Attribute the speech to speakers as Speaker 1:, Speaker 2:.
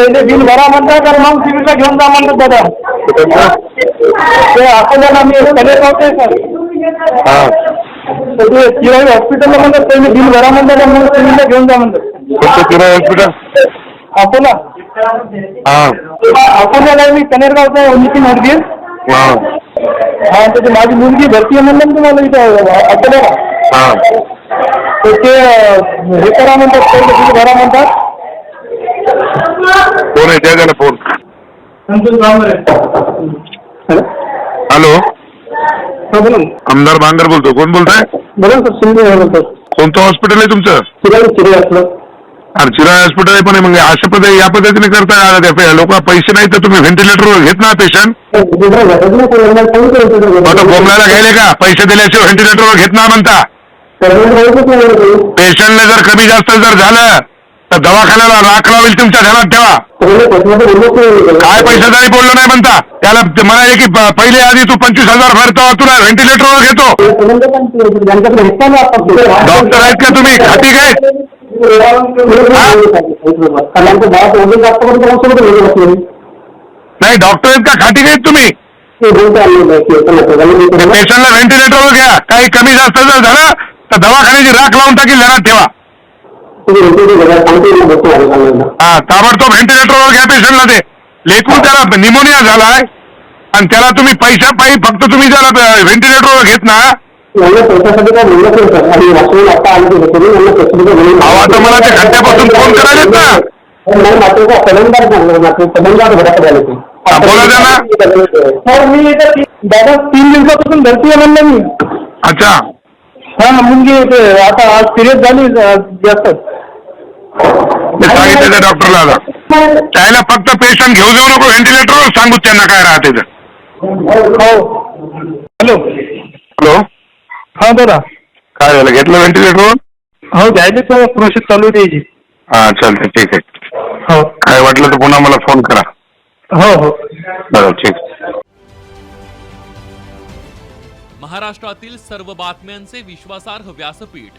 Speaker 1: पहिले बिल भरा म्हणतात तर मग सिव्हिलला घेऊन जा म्हणतात दादा. ते अकोल्याला मी कलेक्ट होते सर.
Speaker 2: हा.
Speaker 1: तर ते चिराई हॉस्पिटलला म्हणतात पहिले बिल भरा म्हणतात मग सिव्हिलला घेऊन जा म्हणतात.
Speaker 2: कोणतं किराय हॉस्पिटल
Speaker 1: अकोला.
Speaker 2: हा.
Speaker 1: अकोल्याला मी कनेरगावचा आहे नितीन हरगीर
Speaker 2: हा.
Speaker 1: हा तर ते माझी मुलगी भरती आहे म्हणलं तुम्हाला इथं अकोल्याला.
Speaker 2: हा.
Speaker 1: तर ते हे करा म्हणतात पहिले बिल भरा म्हणतात.
Speaker 2: आहे द्या त्याला फोन हॅलो
Speaker 1: हा बोला ना.
Speaker 2: आमदार बांगर बोलतो कोण बोलताय
Speaker 1: बोला ना सर शिंदे बोलतो
Speaker 2: कोणतं हॉस्पिटल आहे तुमचं
Speaker 1: चिराई चिराई असलं
Speaker 2: अरे चिराय हॉस्पिटल आहे पण हे मग अशा पद्धती या पद्धतीने करताय लोक पैसे नाही तर तुम्ही व्हेंटिलेटरवर घेत ना पेशंट आता बोंबलायला घ्यायले का पैसे दिल्याशिवाय व्हेंटिलेटरवर घेत ना म्हणता पेशंटला जर कमी जास्त जर झालं तर दवाखान्याला राख लावेल तुमच्या घरात ठेवा. काय पैशाचाही बोललो नाही म्हणता त्याला म्हणाले की पहिले आधी तू पंचवीस हजार भरतो तुला व्हेंटिलेटरवर घेतो. डॉक्टर आहेत का तुम्ही? खाती काय नाही डॉक्टर आहेत का? खाटी घेत तुम्ही? पेशंटला व्हेंटिलेटरवर घ्या. काही कमी जास्त जर झालं तर दवाखान्याची राख लावून घरात हा ताबडतोब व्हेंटिलेटरवर घ्या पेशंटला ते. लेकून त्याला निमोनिया झालाय आणि त्याला तुम्ही पैशा पायी फक्त तुम्ही त्याला व्हेंटिलेटरवर घेत ना. अहो आता मला ते घंट्यापासून फोन करायलेत ना. हा, बोला त्यांना.
Speaker 1: सर मी इथं ती- दादा तीन दिवसापासून भरती आहे म्हणलं मी.
Speaker 2: अच्छा.
Speaker 1: हा मुलगी ते आता आज सिरियस झाली अं, जास्त.
Speaker 2: सांगितलं त्या डॉक्टरला आता. त्याला फक्त पेशंट घेऊ जाऊ नको व्हेंटिलेटरवर सांगू त्यांना काय राहते तर
Speaker 1: हो हॅलो.
Speaker 2: हॅलो.
Speaker 1: हा दादा
Speaker 2: काय झालं? घेतलं व्हेंटिलेटरवर
Speaker 1: हो घ्यायची तर प्रोसेस चालू आहे त्याची.
Speaker 2: हा चालतंय ठीक आहे.
Speaker 1: हो.
Speaker 2: काय वाटलं तर पुन्हा मला फोन करा.
Speaker 1: हो हो.
Speaker 2: बरं ठीक.
Speaker 3: महाराष्ट्रातील सर्व बातम्यांचे विश्वासार्ह व्यासपीठ.